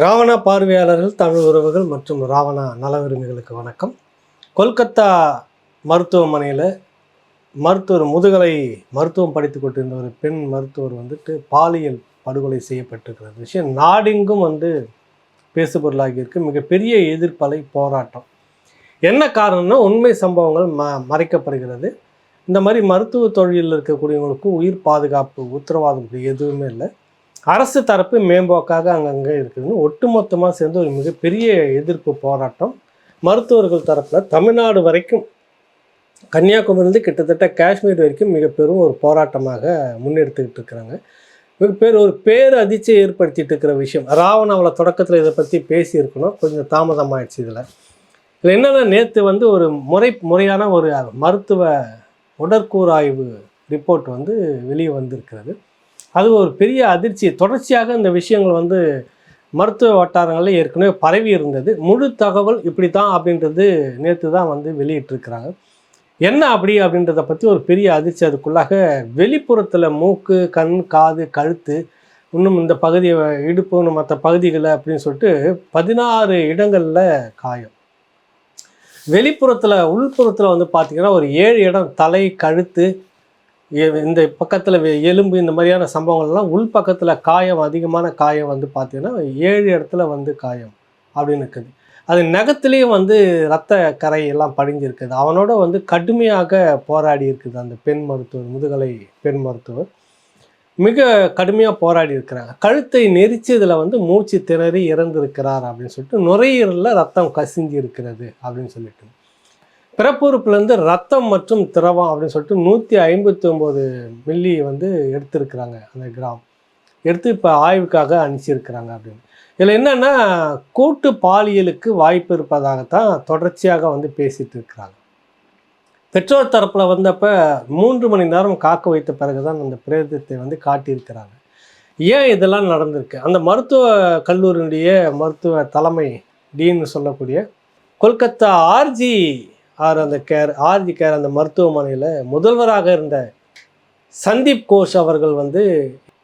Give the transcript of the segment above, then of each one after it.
ராவணா பார்வையாளர்கள் தமிழ் உறவுகள் மற்றும் ராவணா நல வணக்கம். கொல்கத்தா மருத்துவமனையில் மருத்துவர் முதுகலை மருத்துவம் படித்து கொண்டிருந்த ஒரு பெண் மருத்துவர் வந்துட்டு பாலியல் படுகொலை செய்யப்பட்டிருக்கிற விஷயம் நாடெங்கும் வந்து பேசுபொருளாகியிருக்கு மிகப்பெரிய எதிர்ப்பலை போராட்டம். என்ன காரணம்னா உண்மை சம்பவங்கள் ம மறைக்கப்படுகிறது. இந்த மாதிரி மருத்துவ தொழிலில் இருக்கக்கூடியவங்களுக்கு உயிர் பாதுகாப்பு உத்தரவாதம் எதுவுமே இல்லை. அரசு தரப்பு மேம்போக்காக அங்கங்கே இருக்குதுன்னு ஒட்டுமொத்தமாக சேர்ந்து ஒரு மிகப்பெரிய எதிர்ப்பு போராட்டம். மருத்துவர்கள் தரப்பில் தமிழ்நாடு வரைக்கும் கன்னியாகுமரியிலேருந்து கிட்டத்தட்ட காஷ்மீர் வரைக்கும் மிக பெரும் ஒரு போராட்டமாக முன்னெடுத்துக்கிட்டு இருக்கிறாங்க. மிகப்பேர் ஒரு பேர் அதிர்ச்சியை ஏற்படுத்திட்டு இருக்கிற விஷயம். ராவண அவளை தொடக்கத்தில் இதை பற்றி பேசியிருக்கணும். கொஞ்சம் தாமதமாகிடுச்சு இதில். இதில் என்னென்னா நேற்று வந்து ஒரு முறை முறையான ஒரு மருத்துவ உடற்கூறாய்வு ரிப்போர்ட் வந்து வெளியே வந்திருக்கிறது. அது ஒரு பெரிய அதிர்ச்சி. தொடர்ச்சியாக இந்த விஷயங்கள் வந்து மருத்துவ வட்டாரங்களில் ஏற்கனவே பரவி இருந்தது. முழு தகவல் இப்படி தான் அப்படின்றது நேற்று தான் வந்து வெளியிட்டிருக்கிறாங்க. என்ன அப்படி அப்படின்றத பற்றி ஒரு பெரிய அதிர்ச்சி. அதுக்குள்ளாக வெளிப்புறத்தில் மூக்கு கண் காது கழுத்து இன்னும் இந்த பகுதியை இடுப்பு மற்ற பகுதிகளை அப்படின்னு சொல்லிட்டு பதினாறு இடங்களில் காயம். வெளிப்புறத்தில் உள்புறத்தில் வந்து பார்த்திங்கன்னா ஒரு ஏழு இடம் தலை கழுத்து இந்த பக்கத்தில் எலும்பு இந்த மாதிரியான சம்பவங்கள்லாம் உள் பக்கத்தில் காயம் அதிகமான காயம் வந்து பார்த்திங்கன்னா ஏழு இடத்துல வந்து காயம் அப்படின்னு இருக்குது. அது நகத்துலேயும் வந்து ரத்த கரை எல்லாம் படிஞ்சிருக்குது. அவனோட வந்து கடுமையாக போராடி இருக்குது அந்த பெண் மருத்துவர் முதுகலை பெண் மருத்துவர். மிக கடுமையாக போராடி இருக்கிறாங்க. கழுத்தை நெரிச்சதில் வந்து மூச்சு திணறி இறந்திருக்கிறார் அப்படின்னு சொல்லிட்டு நுரையீரலில் ரத்தம் கசிஞ்சு இருக்கிறது அப்படின்னு சொல்லிட்டு. பிறப்புறுப்புலேருந்து ரத்தம் மற்றும் திரவம் அப்படின்னு சொல்லிட்டு நூற்றி ஐம்பத்தி ஒம்பது மில்லி வந்து எடுத்திருக்கிறாங்க அந்த கிராம். எடுத்து இப்போ ஆய்வுக்காக அனுப்பிச்சிருக்கிறாங்க அப்படின்னு. இதில் என்னென்னா கூட்டு பாலியலுக்கு வாய்ப்பு இருப்பதாகத்தான் தொடர்ச்சியாக வந்து பேசிகிட்டு இருக்கிறாங்க. பெற்றோர் தரப்பில் வந்தப்போ மூன்று மணி நேரம் காக்க வைத்த பிறகு தான் அந்த பிரேதத்தை வந்து காட்டியிருக்கிறாங்க. ஏன் இதெல்லாம் நடந்திருக்கு? அந்த மருத்துவ கல்லூரியினுடைய மருத்துவ தலைமை டீன்னு சொல்லக்கூடிய கொல்கத்தா ஆர்ஜி ஆர் அந்த கேர் ஆர்ஜி கேர் அந்த மருத்துவமனையில் முதல்வராக இருந்த சந்தீப் கோஷ் அவர்கள் வந்து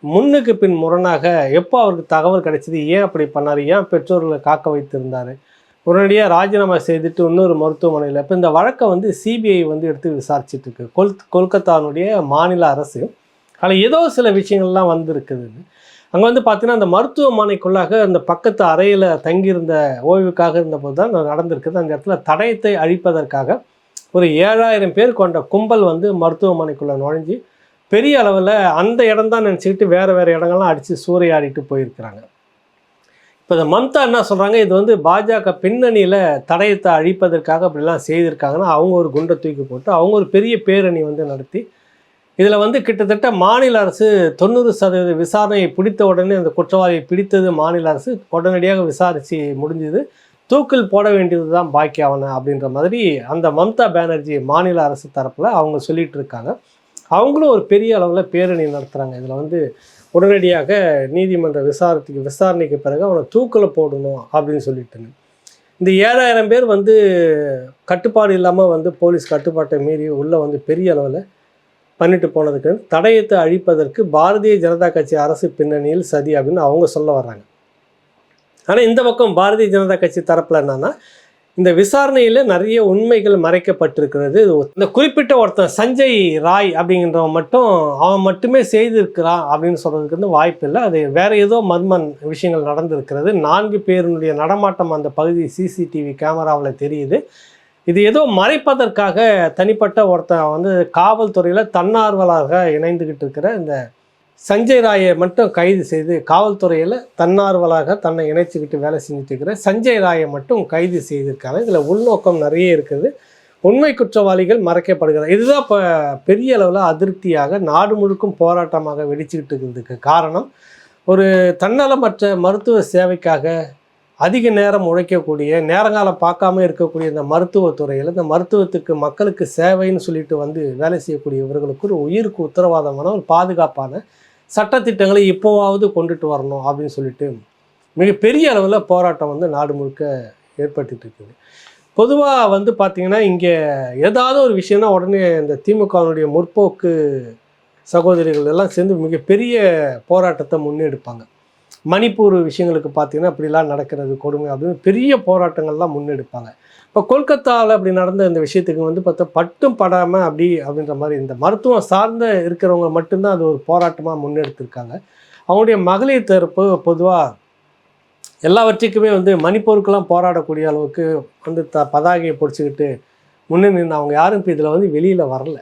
முன்னுக்கு பின் முரணாக எப்போ அவருக்கு தகவல் கிடைச்சிது ஏன் அப்படி பண்ணார் ஏன் பெற்றோர்களை காக்க வைத்திருந்தார் உடனடியாக ராஜினாமா செய்துட்டு இன்னொரு மருத்துவமனையில் இப்போ இந்த வழக்கை வந்து சிபிஐ வந்து எடுத்து விசாரிச்சுட்டு இருக்கு. கொல் கொல்கத்தானுடைய மாநில அரசு. அதில் ஏதோ சில விஷயங்கள்லாம் வந்திருக்குது அங்கே வந்து பார்த்தீங்கன்னா அந்த மருத்துவமனைக்குள்ளாக அந்த பக்கத்து அறையில் தங்கியிருந்த ஓய்வுக்காக இருந்தபோது தான் நடந்திருக்குது. அந்த இடத்துல தடயத்தை அழிப்பதற்காக ஒரு ஏழாயிரம் பேர் கொண்ட கும்பல் வந்து மருத்துவமனைக்குள்ளே நுழைஞ்சு பெரிய அளவில் அந்த இடம் தான் நினச்சிக்கிட்டு வேறு வேறு இடங்கள்லாம் அடித்து சூறையாடிட்டு போயிருக்கிறாங்க. இப்போ இந்த மம்தா என்ன சொல்கிறாங்க இது வந்து பாஜக பின்னணியில் தடயத்தை அழிப்பதற்காக அப்படிலாம் செய்திருக்காங்கன்னா அவங்க ஒரு குண்டை தூக்கி போட்டு அவங்க ஒரு பெரிய பேரணி வந்து நடத்தி இதில் வந்து கிட்டத்தட்ட மாநில அரசு தொண்ணூறு சதவீத விசாரணையை பிடித்த உடனே அந்த குற்றவாளியை பிடித்தது மாநில அரசு. உடனடியாக விசாரித்து முடிஞ்சது. தூக்கில் போட வேண்டியது தான் பாக்கி அவனை அப்படின்ற மாதிரி அந்த மம்தா பானர்ஜி மாநில அரசு தரப்பில் அவங்க சொல்லிகிட்டு இருக்காங்க. அவங்களும் ஒரு பெரிய அளவில் பேரணி நடத்துகிறாங்க இதில் வந்து உடனடியாக நீதிமன்ற விசாரணைக்கு விசாரணைக்கு பிறகு அவனை தூக்கில் போடணும் அப்படின்னு சொல்லிட்டு இந்த ஏழாயிரம் பேர் வந்து கட்டுப்பாடு இல்லாமல் வந்து போலீஸ் கட்டுப்பாட்டை மீறி உள்ளே வந்து பெரிய அளவில் பண்ணிட்டு போனதுக்கு தடயத்தை அழிப்பதற்கு பாரதிய ஜனதா கட்சி அரசு பின்னணியில் சதி அப்படின்னு அவங்க சொல்ல வர்றாங்க. ஆனால் இந்த பக்கம் பாரதிய ஜனதா கட்சி தரப்பில் என்னன்னா இந்த விசாரணையில் நிறைய உண்மைகள் மறைக்கப்பட்டிருக்கிறது. இந்த குறிப்பிட்ட ஒருத்தன் சஞ்சய் ராய் அப்படிங்கிறவன் மட்டும் அவன் மட்டுமே செய்திருக்கிறான் அப்படின்னு சொல்கிறதுக்கு வந்து வாய்ப்பு இல்லை. அது வேற ஏதோ மர்மன் விஷயங்கள் நடந்திருக்கிறது. நான்கு பேருடைய நடமாட்டம் அந்த பகுதி சிசிடிவி கேமராவில் தெரியுது. இது ஏதோ மறைப்பதற்காக தனிப்பட்ட ஒருத்தன் வந்து காவல்துறையில் தன்னார்வலாக இணைந்துக்கிட்டு இருக்கிற இந்த சஞ்சய் ராயை மட்டும் கைது செய்து காவல்துறையில் தன்னார்வலாக தன்னை இணைச்சிக்கிட்டு வேலை செஞ்சுட்டு இருக்கிற சஞ்சய் ராயை மட்டும் கைது செய்திருக்காங்க. இதில் உள்நோக்கம் நிறைய இருக்குது. உண்மை குற்றவாளிகள் மறைக்கப்படுகிறது இதுதான் இப்போ பெரிய அளவில் அதிருப்தியாக நாடு முழுக்கும் போராட்டமாக வெடிச்சுக்கிட்டு இருக்கிறதுக்கு காரணம். ஒரு தன்னலமற்ற மருத்துவ சேவைக்காக அதிக நேரம் உழைக்கக்கூடிய நேரங்காலம் பார்க்காம இருக்கக்கூடிய இந்த மருத்துவத்துறையில் இந்த மருத்துவத்துக்கு மக்களுக்கு சேவைன்னு சொல்லிட்டு வந்து வேலை செய்யக்கூடிய இவர்களுக்கு ஒரு உயிருக்கு உத்தரவாதமான ஒரு பாதுகாப்பான சட்டத்திட்டங்களை இப்போவாவது கொண்டுட்டு வரணும் அப்படின்னு சொல்லிட்டு மிகப்பெரிய அளவில் போராட்டம் வந்து நாடு முழுக்க ஏற்பட்டுட்டு இருக்குது. பொதுவாக வந்து பார்த்திங்கன்னா இங்கே ஏதாவது ஒரு விஷயம்னா உடனே இந்த திமுகவினுடைய முற்போக்கு சகோதரிகள் எல்லாம் சேர்ந்து மிகப்பெரிய போராட்டத்தை முன்னெடுப்பாங்க. மணிப்பூர் விஷயங்களுக்கு பார்த்தீங்கன்னா இப்படிலாம் நடக்கிறது கொடுமை அப்படின்னு பெரிய போராட்டங்கள்லாம் முன்னெடுப்பாங்க. இப்போ கொல்கத்தாவில் அப்படி நடந்த இந்த விஷயத்துக்கு வந்து பார்த்தா பட்டும் படாமல் அப்படி அப்படின்ற மாதிரி இந்த மருத்துவம் சார்ந்த இருக்கிறவங்க மட்டும்தான் அது ஒரு போராட்டமாக முன்னெடுத்திருக்காங்க. அவங்களுடைய மகளிர் தரப்பு பொதுவாக எல்லாவற்றுக்குமே வந்து மணிப்பூருக்கெல்லாம் போராடக்கூடிய அளவுக்கு வந்து த பதாகையை பிடிச்சிக்கிட்டு முன்னே நின்று அவங்க யாரும் இப்போ இதில் வந்து வெளியில் வரல.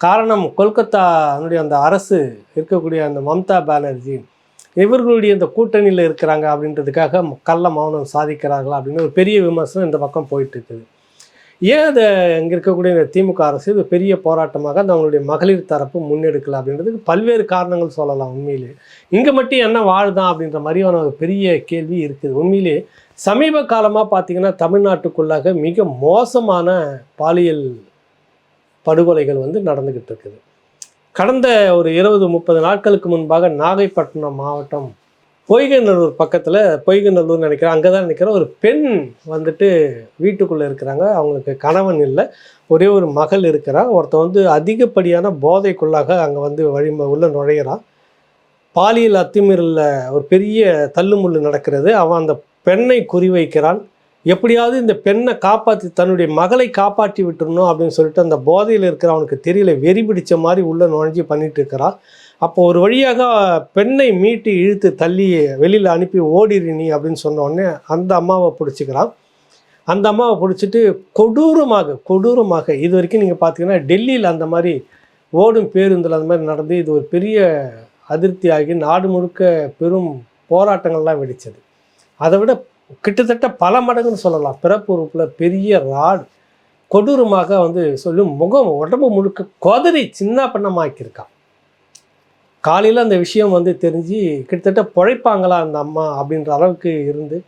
காரணம் கொல்கத்தா அதனுடைய அந்த அரசு இருக்கக்கூடிய அந்த மம்தா பானர்ஜி இவர்களுடைய இந்த கூட்டணியில் இருக்கிறாங்க அப்படின்றதுக்காக கள்ள மௌனம் சாதிக்கிறார்களா அப்படின்னு ஒரு பெரிய விமர்சனம் இந்த பக்கம் போயிட்டு இருக்குது. ஏன் அதை இங்கே இருக்கக்கூடிய இந்த திமுக அரசு இது பெரிய போராட்டமாக அந்த அவங்களுடைய மகளிர் தரப்பு முன்னெடுக்கல அப்படின்றதுக்கு பல்வேறு காரணங்கள் சொல்லலாம் உண்மையிலே. இங்கே மட்டும் என்ன வாழுதான் அப்படின்ற மாதிரியான ஒரு பெரிய கேள்வி இருக்குது. உண்மையிலே சமீப காலமாக பார்த்தீங்கன்னா தமிழ்நாட்டுக்குள்ளாக மிக மோசமான பாலியல் படுகொலைகள் வந்து நடந்துக்கிட்டு இருக்குது. கடந்த ஒரு இருபது முப்பது நாட்களுக்கு முன்பாக நாகைப்பட்டினம் மாவட்டம் பொய்கநல்லூர் பக்கத்தில் பொய்கநல்லூர் நினைக்கிறேன். அங்கே தான் நினைக்கிறேன். ஒரு பெண் வந்துட்டு வீட்டுக்குள்ளே இருக்கிறாங்க. அவங்களுக்கு கணவன் இல்லை. ஒரே ஒரு மகள் இருக்கிறா ஒருத்தன் வந்து அதிகப்படியான போதைக்குள்ளாக அங்கே வந்து வழி உள்ள நுழையிறான். பாலியல் அத்துமீறலில் ஒரு பெரிய தள்ளுமுள்ளு நடக்கிறது. அவன் அந்த பெண்ணை குறிவைக்கிறான். எப்படியாவது இந்த பெண்ணை காப்பாற்றி தன்னுடைய மகளை காப்பாற்றி விட்டுறணும் அப்படின்னு சொல்லிட்டு அந்த போதையில் இருக்கிற அவனுக்கு தெரியல வெறி பிடிச்ச மாதிரி உள்ள நுழைஞ்சு பண்ணிட்டு இருக்கிறான் அப்போ ஒரு வழியாக பெண்ணை மீட்டு இழுத்து தள்ளி வெளியில் அனுப்பி ஓடிடு நீ அப்படின்னு சொன்ன அந்த அம்மாவை பிடிச்சிக்கிறான். அந்த அம்மாவை பிடிச்சிட்டு கொடூரமாக கொடூரமாக இது வரைக்கும் நீங்கள் பார்த்தீங்கன்னா டெல்லியில் அந்த மாதிரி ஓடும் பேருந்தில் அந்த மாதிரி நடந்து இது ஒரு பெரிய அதிருப்தியாகி நாடு முழுக்க பெரும் போராட்டங்கள்லாம் வெடித்தது அதை விட கிட்டத்தட்ட பல மடங்குன்னு சொல்லலாம். பிறப்பு உறுப்பில் பெரிய ராடு கொடூரமாக வந்து சொல்லும் முகம் உடம்பு முழுக்க கொதறி சின்ன பண்ணமாக்கியிருக்கான். காலையில் அந்த விஷயம் வந்து தெரிஞ்சு கிட்டத்தட்ட பிழைப்பாங்களா அந்த அம்மா அப்படின்ற அளவுக்கு இருந்து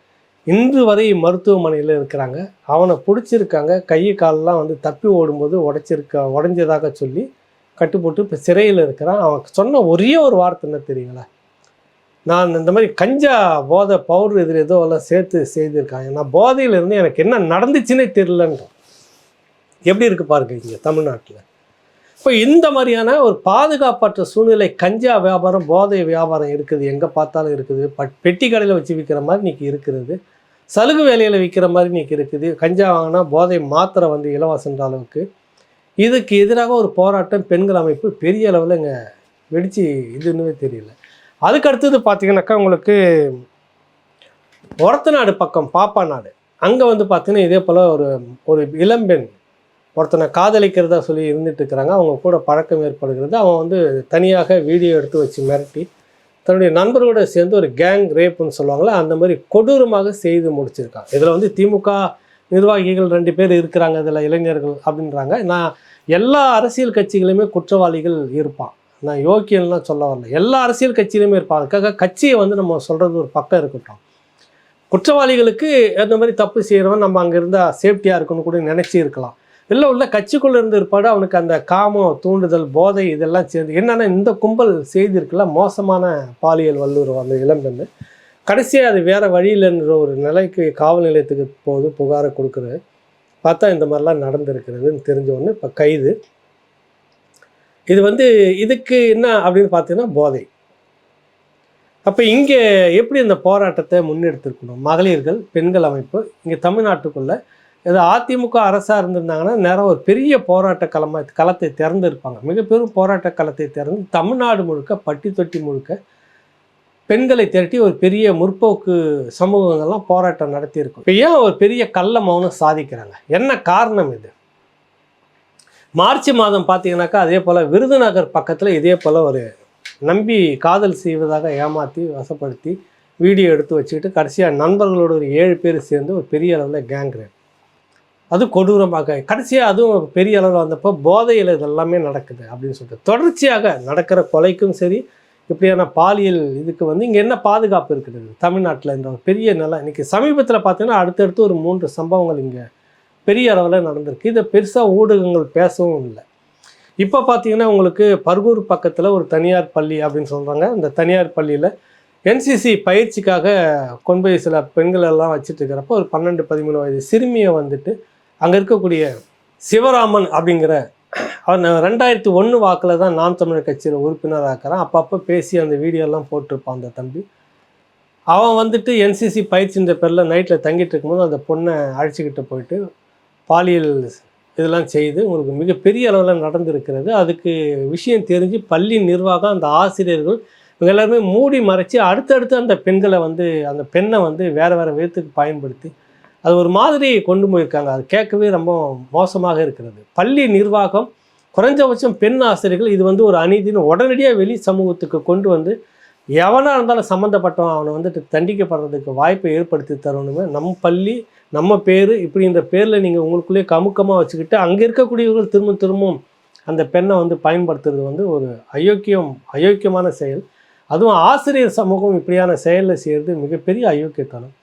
இன்று வரை மருத்துவமனையில் இருக்கிறாங்க. அவனை பிடிச்சிருக்காங்க. கை காலெலாம் வந்து தப்பி ஓடும்போது உடைச்சிருக்க உடஞ்சதாக சொல்லி கட்டுப்போட்டு இப்போ சிறையில் இருக்கிறான். அவன் சொன்ன ஒரே ஒரு வார்த்தை என்ன தெரியுங்களா? நான் இந்த மாதிரி கஞ்சா போதை பவுடர் இதில் ஏதோ எல்லாம் சேர்த்து செய்திருக்காங்க. நான் போதையில் இருந்து எனக்கு என்ன நடந்துச்சுன்னே தெரிலன்ற எப்படி இருக்கு பாருங்க இங்கே தமிழ்நாட்டில். இப்போ இந்த மாதிரியான ஒரு பாதுகாப்பற்ற சூழ்நிலை கஞ்சா வியாபாரம் போதை வியாபாரம் இருக்குது. எங்கே பார்த்தாலும் இருக்குது. பட் பெட்டி கடையில் வச்சு விற்கிற மாதிரி இன்னைக்கு இருக்கிறது. சலுகு வேலையில் விற்கிற மாதிரி இன்றைக்கி இருக்குது. கஞ்சா வாங்கினா போதை மாத்திரை வந்து இலவசன்ற அளவுக்கு. இதுக்கு எதிராக ஒரு போராட்டம் பெண்கள் அமைப்பு பெரிய அளவில் இங்கே வெடித்து இதுன்னு தெரியல. அதுக்கு அடுத்தது பார்த்தீங்கன்னாக்கா உங்களுக்கு ஒரத்த நாடு பக்கம் பாப்பா நாடு. அங்கே வந்து பார்த்தீங்கன்னா இதே போல் ஒரு ஒரு இளம்பெண் ஒருத்தனை காதலிக்கிறதா சொல்லி இருந்துட்டு இருக்கிறாங்க. அவங்க கூட பழக்கம் ஏற்படுகிறது. அவன் வந்து தனியாக வீடியோ எடுத்து வச்சு மிரட்டி தன்னுடைய நண்பர்களோட சேர்ந்து ஒரு கேங் ரேப்புன்னு சொல்லுவாங்களே அந்த மாதிரி கொடூரமாக செய்து முடிச்சிருக்கான். இதில் வந்து திமுக நிர்வாகிகள் ரெண்டு பேர் இருக்கிறாங்க இதில் இளைஞர்கள் அப்படின்றாங்க. நான் எல்லா அரசியல் கட்சிகளுமே குற்றவாளிகள் இருப்பான். நான் யோக்கியன்லாம் சொல்ல வரல. எல்லா அரசியல் கட்சியிலுமே இருப்பாங்க. அதுக்காக கட்சியை வந்து நம்ம சொல்கிறது ஒரு பக்கம் இருக்கட்டும். குற்றவாளிகளுக்கு அந்த மாதிரி தப்பு செய்கிறவன் நம்ம அங்கே இருந்தால் சேஃப்டியாக இருக்குன்னு கூட நினச்சி இருக்கலாம். இல்லை உள்ள கட்சிக்குள்ளே இருந்து இருப்பாடு அவனுக்கு அந்த காமம் தூண்டுதல் போதை இதெல்லாம் சேர்ந்து. என்னென்னா இந்த கும்பல் செய்திருக்குல்ல மோசமான பாலியல் வல்லுறவு அந்த இளம்பெண்ணு கடைசியாக அது வேறு வழியில்ன்ற ஒரு நிலைக்கு காவல் நிலையத்துக்கு போது புகாரை கொடுக்குறது. பார்த்தா இந்த மாதிரிலாம் நடந்திருக்கிறதுன்னு தெரிஞ்ச உடனே இப்போ கைது. இது வந்து இதுக்கு என்ன அப்படின்னு பார்த்தீங்கன்னா போதை. அப்போ இங்கே எப்படி இந்த போராட்டத்தை முன்னெடுத்திருக்கணும்? மகளிர்கள் பெண்கள் அமைப்பு இங்கே தமிழ்நாட்டுக்குள்ளே இது அதிமுக அரசாக இருந்திருந்தாங்கன்னா நேரம் ஒரு பெரிய போராட்ட களமாக களத்தை திறந்துருப்பாங்க மிக பெரும் போராட்ட களத்தை திறந்து தமிழ்நாடு முழுக்க பட்டி தொட்டி முழுக்க பெண்களை திரட்டி ஒரு பெரிய முற்போக்கு சமூகங்கள்லாம் போராட்டம் நடத்தியிருக்கும். இப்போ ஏன் ஒரு பெரிய கள்ள மௌனம் சாதிக்கிறாங்க? என்ன காரணம் இது? மார்ச் மாதம் பார்த்தீங்கன்னாக்கா அதே போல் விருதுநகர் பக்கத்தில் இதே போல் ஒரு நம்பி காதல் செய்வதாக ஏமாற்றி வசப்படுத்தி வீடியோ எடுத்து வச்சுக்கிட்டு கடைசியாக நண்பர்களோட ஒரு ஏழு பேர் சேர்ந்து ஒரு பெரிய அளவில் கேங் ரேப் அது கொடூரமாக கடைசியாக அதுவும் பெரிய அளவில் வந்தப்போ போதையில் இதெல்லாமே நடக்குது அப்படின்னு சொல்லிட்டு. தொடர்ச்சியாக நடக்கிற கொலைக்கும் சரி இப்படியான பாலியல் இதுக்கு வந்து இங்கே என்ன பாதுகாப்பு இருக்குது? தமிழ்நாட்டில் இந்த ஒரு பெரிய நிலம் இன்றைக்கி சமீபத்தில் பார்த்தீங்கன்னா அடுத்தடுத்து ஒரு மூன்று சம்பவங்கள் இங்கே பெரிய அளவில் நடந்திருக்கு. இதை பெருசாக ஊடகங்கள் பேசவும் இல்லை. இப்போ பார்த்தீங்கன்னா உங்களுக்கு பர்கூர் பக்கத்தில் ஒரு தனியார் பள்ளி அப்படின்னு சொல்கிறாங்க அந்த தனியார் பள்ளியில் என்சிசி பயிற்சிக்காக கொண்டு போய் சில பெண்கள் எல்லாம் வச்சுட்டு இருக்கிறப்ப ஒரு பன்னெண்டு பதிமூணு வயது சிறுமியை வந்துட்டு அங்கே இருக்கக்கூடிய சிவராமன் அப்படிங்கிற அவன் ரெண்டாயிரத்தி ஒன்று வாக்கில் தான் நாம் தமிழர் கட்சியில் உறுப்பினராக இருக்கிறான் அப்பப்போ பேசி அந்த வீடியோலாம் போட்டிருப்பான் அந்த தம்பி. அவன் வந்துட்டு என்சிசி பயிற்சின்ற பேரில் நைட்டில் தங்கிட்டு இருக்கும்போது அந்த பொண்ணை அழைச்சிக்கிட்டு போயிட்டு பாலியல் இதெல்லாம் செய்து உங்களுக்கு மிகப்பெரிய அளவில் நடந்திருக்கிறது. அதுக்கு விஷயம் தெரிஞ்சு பள்ளி நிர்வாகம் அந்த ஆசிரியர்கள் இவங்க எல்லாருமே மூடி மறைச்சி அடுத்தடுத்து அந்த பெண்களை வந்து அந்த பெண்ணை வந்து வேறு வேறு விதத்துக்கு பயன்படுத்தி அது ஒரு மாதிரி கொண்டு போயிருக்காங்க. அது கேட்கவே ரொம்ப மோசமாக இருக்கிறது. பள்ளி நிர்வாகம் குறைஞ்சபட்சம் பெண் ஆசிரியர்கள் இது வந்து ஒரு அநீதினு உடனடியாக வெளி சமூகத்துக்கு கொண்டு வந்து எவனாக இருந்தாலும் சம்மந்தப்பட்டவன் அவனை வந்துட்டு தண்டிக்கப்படுறதுக்கு வாய்ப்பை ஏற்படுத்தி தரணுமே நம்ம பள்ளி நம்ம பேர் இப்படி இந்த பேரில் நீங்கள் உங்களுக்குள்ளேயே கமுக்கமாக வச்சுக்கிட்டு அங்கே இருக்கக்கூடியவர்கள் திரும்ப திரும்பவும் அந்த பெண்ணை வந்து பயன்படுத்துறது வந்து ஒரு அயோக்கியம் அயோக்கியமான செயல். அதுவும் ஆசிரியர் சமூகம் இப்படியான செயலில் செய்கிறது மிகப்பெரிய அயோக்கியத்தனம்.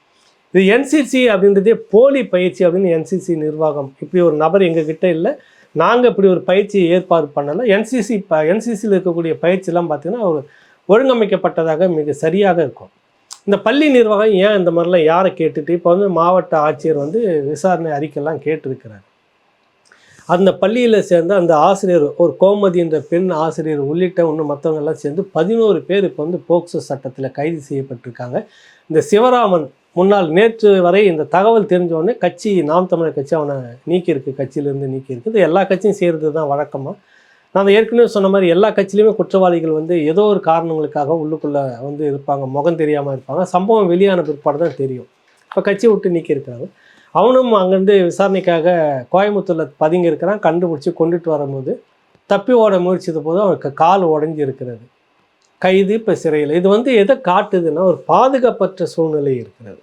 இது என்சிசி அப்படின்றதே போலி பயிற்சி அப்படின்னு என்சிசி நிர்வாகம். இப்படி ஒரு நபர் எங்ககிட்ட இல்லை. நாங்கள் இப்படி ஒரு பயிற்சி ஏற்பாடு பண்ணலை. என்சிசி ப என்சிசியில் இருக்கக்கூடிய பயிற்சிலாம் பார்த்தீங்கன்னா ஒரு ஒழுங்கமைக்கப்பட்டதாக மிக சரியாக இருக்கும். இந்த பள்ளி நிர்வாகம் ஏன் இந்த மாதிரிலாம் யாரை கேட்டுட்டு இப்போ வந்து மாவட்ட ஆட்சியர் வந்து விசாரணை அறிக்கைலாம் கேட்டிருக்கிறார். அந்த பள்ளியில் சேர்ந்த அந்த ஆசிரியர் ஒரு கோமதி என்ற பெண் ஆசிரியர் உள்ளிட்ட இன்னும் மற்றவங்க எல்லாம் சேர்ந்து பதினோரு பேர் இப்போ வந்து போக்சோ சட்டத்தில் கைது செய்யப்பட்டிருக்காங்க. இந்த சிவராமன் முன்னாள் நேற்று வரை இந்த தகவல் தெரிஞ்சவொடனே கட்சி நாம் தமிழர் கட்சி அவனை நீக்கியிருக்கு கட்சியிலேருந்து நீக்கியிருக்கு. இது எல்லா கட்சியும் செய்கிறது தான் வழக்கமாக நான் ஏற்கனவே சொன்ன மாதிரி எல்லா கட்சியிலையுமே குற்றவாளிகள் வந்து ஏதோ ஒரு காரணங்களுக்காக உள்ளுக்குள்ளே வந்து இருப்பாங்க. முகம் தெரியாமல் இருப்பாங்க. சம்பவம் வெளியான பிற்பாடு தான் தெரியும். இப்போ கட்சி விட்டு நீக்கியிருக்காங்க அவனும் அங்கேருந்து விசாரணைக்காக கோயம்புத்தூரில் பதுங்கி இருக்கிறான். கண்டுபிடிச்சி கொண்டுட்டு வரும்போது தப்பி ஓட முயற்சித்த போது அவனுக்கு கால் உடஞ்சி இருக்கிறது. கைது இப்போ சிறையில். இது வந்து எதை காட்டுதுன்னா ஒரு பாதுகாப்பற்ற சூழ்நிலை இருக்கிறது.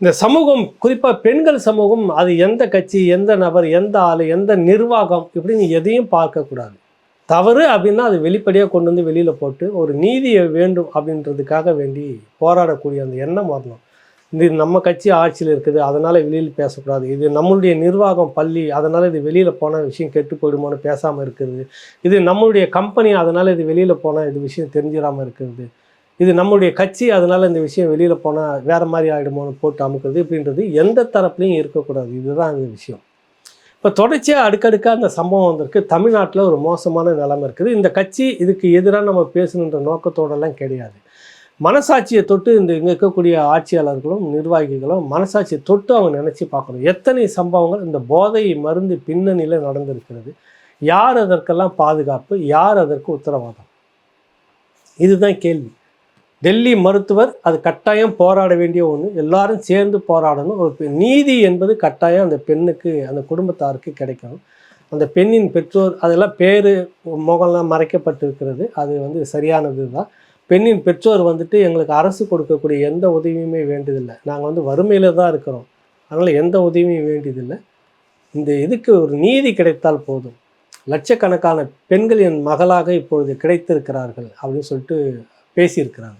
இந்த சமூகம் குறிப்பாக பெண்கள் சமூகம் அது எந்த கட்சி எந்த நபர் எந்த ஆள் எந்த நிர்வாகம் இப்படின்னு எதையும் பார்க்கக்கூடாது தவறு அப்படின்னா அது வெளிப்படையாக கொண்டு வந்து வெளியில் போட்டு ஒரு நீதியை வேண்டும் அப்படின்றதுக்காக வேண்டி போராடக்கூடிய அந்த எண்ணம் வரணும். இது நம்ம கட்சி ஆட்சியில் இருக்குது அதனால் வெளியில் பேசக்கூடாது. இது நம்மளுடைய நிர்வாகம் பள்ளி அதனால் இது வெளியில் போன விஷயம் கெட்டு போயிடுமோன்னு பேசாமல் இருக்கிறது. இது நம்மளுடைய கம்பெனி அதனால் இது வெளியில் போனால் இது விஷயம் தெரிஞ்சிடாமல் இருக்கிறது. இது நம்மளுடைய கட்சி அதனால் இந்த விஷயம் வெளியில் போனால் வேறு மாதிரி ஆகிடுமோன்னு போட்டு அமுக்கிறது இப்படின்றது எந்த தரப்புலையும் இருக்கக்கூடாது. இதுதான் அந்த விஷயம். இப்போ தொடர்ச்சியாக அடுக்கடுக்காக அந்த சம்பவம் வந்திருக்கு. தமிழ்நாட்டில் ஒரு மோசமான நிலைமை இருக்குது. இந்த கட்சி இதுக்கு எதிராக நம்ம பேசணுன்ற நோக்கத்தோடலாம் கிடையாது. மனசாட்சியை தொட்டு இந்த இங்கே இருக்கக்கூடிய ஆட்சியாளர்களும் நிர்வாகிகளும் மனசாட்சியை தொட்டு அவங்க நினச்சி பார்க்கணும். எத்தனை சம்பவங்கள் இந்த போதை மருந்து பின்னணியில் நடந்திருக்கிறது. யார் அதற்கெல்லாம் பாதுகாப்பு? யார் அதற்கு உத்தரவாதம்? இதுதான் கேள்வி. டெல்லி மருத்துவர் அது கட்டாயம் போராட வேண்டிய ஒன்று எல்லாரும் சேர்ந்து போராடணும். ஒரு நீதி என்பது கட்டாயம் அந்த பெண்ணுக்கு அந்த குடும்பத்தாருக்கு கிடைக்கணும் அந்த பெண்ணின் பெற்றோர் அதெல்லாம் பேர் முகம்லாம் மறைக்கப்பட்டிருக்கிறது. அது வந்து சரியானது தான் பெண்ணின் பெற்றோர் வந்துட்டு எங்களுக்கு அரசு கொடுக்கக்கூடிய எந்த உதவியுமே வேண்டியதில்லை. நாங்கள் வந்து வறுமையில் தான் இருக்கிறோம். அதனால் எந்த உதவியும் வேண்டியதில்லை. இந்த இதுக்கு ஒரு நீதி கிடைத்தால் போதும். லட்சக்கணக்கான பெண்கள் என் மகளாக இப்பொழுது கிடைத்திருக்கிறார்கள் அப்படின்னு சொல்லிட்டு பேசியிருக்கிறாங்க.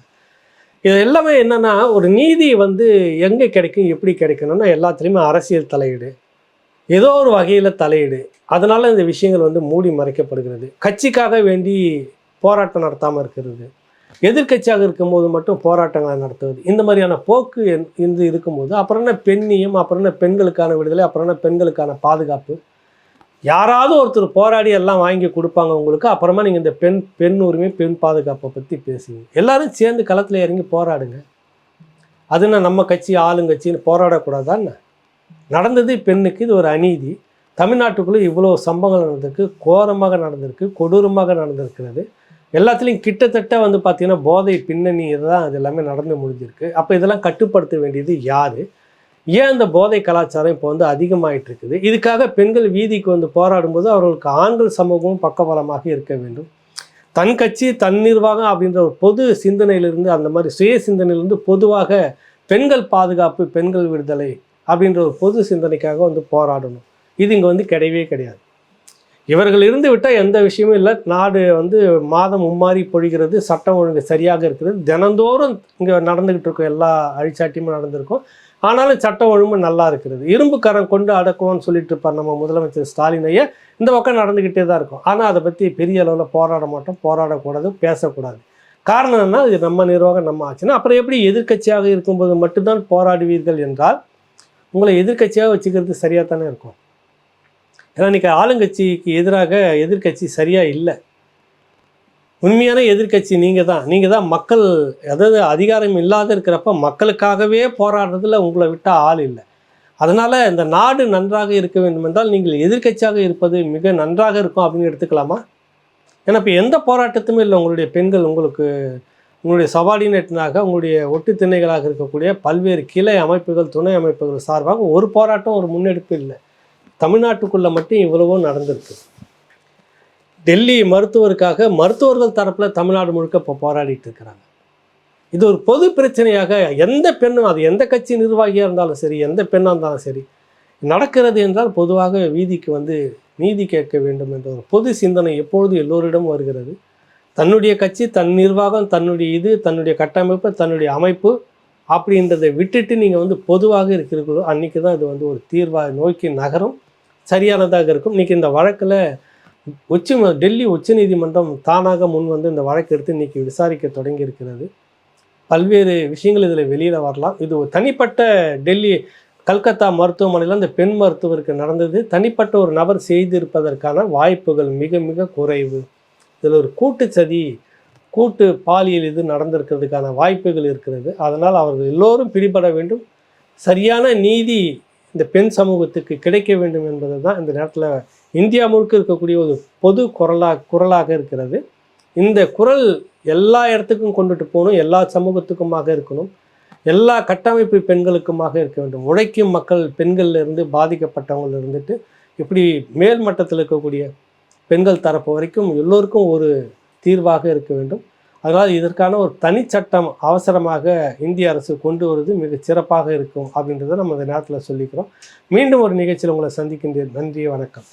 இது எல்லாமே என்னன்னா ஒரு நீதி வந்து எங்கே கிடைக்கும் எப்படி கிடைக்கணும்னா எல்லாத்துலேயுமே அரசியல் தலையீடு. ஏதோ ஒரு வகையில் தலையீடு. அதனால் இந்த விஷயங்கள் வந்து மூடி மறைக்கப்படுகிறது. கட்சிக்காக வேண்டி போராட்டம் நடத்தாமல் இருக்கிறது. எதிர்க்கட்சியாக இருக்கும்போது மட்டும் போராட்டங்களை நடத்துவது. இந்த மாதிரியான போக்கு என்- இருந்து இருக்கும்போது அப்புறம் என்ன பெண்ணியம் அப்புறம் என்ன பெண்களுக்கான விடுதலை அப்புறம் என்ன பெண்களுக்கான பாதுகாப்பு யாராவது ஒருத்தர் போராடி எல்லாம் வாங்கி கொடுப்பாங்க உங்களுக்கு அப்புறமா நீங்கள் இந்த பெண் பெண் உரிமை பெண் பாதுகாப்பை பற்றி பேசுவீங்க. எல்லாரும் சேர்ந்து களத்தில் இறங்கி போராடுங்க. அதுனா நம்ம கட்சி ஆளுங்கட்சின்னு போராடக்கூடாதான்னு நடந்தது பெண்ணுக்கு இது ஒரு அநீதி. தமிழ்நாட்டுக்குள்ளே இவ்வளோ சம்பவங்கள் நடந்திருக்கு கோரமாக நடந்திருக்கு கொடூரமாக நடந்திருக்கிறது. எல்லாத்துலேயும் கிட்டத்தட்ட வந்து பார்த்திங்கன்னா போதை பின்னணி இதுதான் இது எல்லாமே நடந்து முடிஞ்சிருக்கு. அப்போ இதெல்லாம் கட்டுப்படுத்த வேண்டியது யார்? ஏன் அந்த போதை கலாச்சாரம் இப்போ வந்து அதிகமாகிட்டு இருக்குது இதுக்காக பெண்கள் வீதிக்கு வந்து போராடும்போது அவர்களுக்கு ஆண்கள் சமூகமும் பக்கபலமாக இருக்க வேண்டும். தன் கட்சி தன் நிர்வாகம் அப்படின்ற ஒரு பொது சிந்தனையிலிருந்து அந்த மாதிரி சுய சிந்தனையிலிருந்து பொதுவாக பெண்கள் பாதுகாப்பு பெண்கள் விடுதலை அப்படின்ற ஒரு பொது சிந்தனைக்காக வந்து போராடணும். இது இங்கே வந்து கிடையவே கிடையாது. இவர்கள் இருந்து விட்டால் எந்த விஷயமும் இல்லை. நாடு வந்து மாதம் மும்மாறி பொழிகிறது சட்டம் ஒழுங்கு சரியாக இருக்கிறது. தினந்தோறும் இங்கே நடந்துக்கிட்டு இருக்கும். எல்லா அழிச்சாட்டியுமே நடந்திருக்கும். ஆனாலும் சட்டம் ஒழுங்கு நல்லா இருக்கிறது. இரும்புக்கரம் கொண்டு அடக்குவோம்னு சொல்லிட்டு இருப்பார் நம்ம முதலமைச்சர் ஸ்டாலினையே இந்த பக்கம் நடந்துக்கிட்டே தான் இருக்கும். ஆனால் அதை பற்றி பெரிய அளவில் போராட மாட்டோம் போராடக்கூடாது பேசக்கூடாது. காரணம் என்ன? இது நம்ம நிர்வாகம் நம்ம ஆச்சுன்னா அப்புறம் எப்படி எதிர்க்கட்சியாக இருக்கும்போது மட்டும்தான் போராடுவீர்கள் என்றால் உங்களை எதிர்க்கட்சியாக வச்சுக்கிறது சரியாக தானே இருக்கும். ஏன்னா இன்றைக்கி ஆளுங்கட்சிக்கு எதிராக எதிர்க்கட்சி சரியாக இல்லை. உண்மையான எதிர்க்கட்சி நீங்கள் தான் நீங்கள் தான் மக்கள் அதாவது அதிகாரம் இல்லாத இருக்கிறப்ப மக்களுக்காகவே போராடுறதுல உங்களை விட்டால் ஆள் இல்லை. அதனால் இந்த நாடு நன்றாக இருக்க வேண்டும் என்றால் நீங்கள் எதிர்க்கட்சியாக இருப்பது மிக நன்றாக இருக்கும் அப்படின்னு எடுத்துக்கலாமா? ஏன்னா இப்போ எந்த போராட்டத்துமே இல்லை உங்களுடைய பெண்கள் உங்களுக்கு உங்களுடைய சபார்டினேட்டனாக உங்களுடைய ஒட்டு திணைகளாக இருக்கக்கூடிய பல்வேறு கிளை அமைப்புகள் துணை அமைப்புகள் சார்பாக ஒரு போராட்டம் ஒரு முன்னெடுப்பு இல்லை. தமிழ்நாட்டுக்குள்ளே மட்டும் இவ்வளவோ நடந்திருக்கு. டெல்லி மருத்துவருக்காக மருத்துவர்கள் தரப்பில் தமிழ்நாடு முழுக்க இப்போ போராடிட்டு இருக்கிறாங்க. இது ஒரு பொது பிரச்சனையாக எந்த பெண்ணும் அது எந்த கட்சி நிர்வாகியாக இருந்தாலும் சரி எந்த பெண்ணாக இருந்தாலும் சரி நடக்கிறது என்றால் பொதுவாக வீதிக்கு வந்து நீதி கேட்க வேண்டும் என்ற ஒரு பொது சிந்தனை எப்பொழுது எல்லோரிடமும் வருகிறது? தன்னுடைய கட்சி தன் நிர்வாகம் தன்னுடைய இது தன்னுடைய கட்டமைப்பு தன்னுடைய அமைப்பு அப்படின்றதை விட்டுட்டு நீங்கள் வந்து பொதுவாக இருக்கிறீர்களோ அன்றைக்கி தான் இது வந்து ஒரு தீர்வாக நோக்கி நகரும் சரியானதாக இருக்கும். இன்றைக்கி இந்த வழக்கில் உச்சி டெல்லி டெல்லி உச்சநீதிமன்றம் தானாக முன் வந்து இந்த வழக்கு எடுத்து இன்றைக்கி விசாரிக்க தொடங்கி இருக்கிறது. பல்வேறு விஷயங்கள் இதில் வெளியில் வரலாம். இது தனிப்பட்ட டெல்லி கல்கத்தா மருத்துவமனையில் அந்த பெண் மருத்துவருக்கு நடந்தது. தனிப்பட்ட ஒரு நபர் செய்திருப்பதற்கான வாய்ப்புகள் மிக மிக குறைவு. இதில் ஒரு கூட்டு சதி கூட்டு பாலியல் இது நடந்திருக்கிறதுக்கான வாய்ப்புகள் இருக்கிறது. அதனால் அவர்கள் எல்லோரும் பிடிபட வேண்டும். சரியான நீதி இந்த பெண் சமூகத்துக்கு கிடைக்க வேண்டும் என்பது தான் இந்த நேரத்தில் இந்தியா முழுக்க இருக்கக்கூடிய ஒரு பொது குரலாக குரலாக இருக்கிறது. இந்த குரல் எல்லா இடத்துக்கும் கொண்டுட்டு போகணும் எல்லா சமூகத்துக்குமாக இருக்கணும் எல்லா கட்டமைப்பு பெண்களுக்குமாக இருக்க வேண்டும். உழைக்கும் மக்கள் பெண்கள்லேருந்து பாதிக்கப்பட்டவங்கள் இருந்துட்டு இப்படி மேல் மட்டத்தில் இருக்கக்கூடிய பெண்கள் தரப்பு வரைக்கும் எல்லோருக்கும் ஒரு தீர்வாக இருக்க வேண்டும். அதனால் இதற்கான ஒரு தனிச்சட்டம் அவசரமாக இந்திய அரசு கொண்டு வருவது மிக சிறப்பாக இருக்கும் அப்படின்றத நம்ம இந்த நேரத்தில் சொல்லிக்கிறோம். மீண்டும் ஒரு நிகழ்ச்சியில் உங்களை சந்திக்கின்றேன். நன்றி வணக்கம்.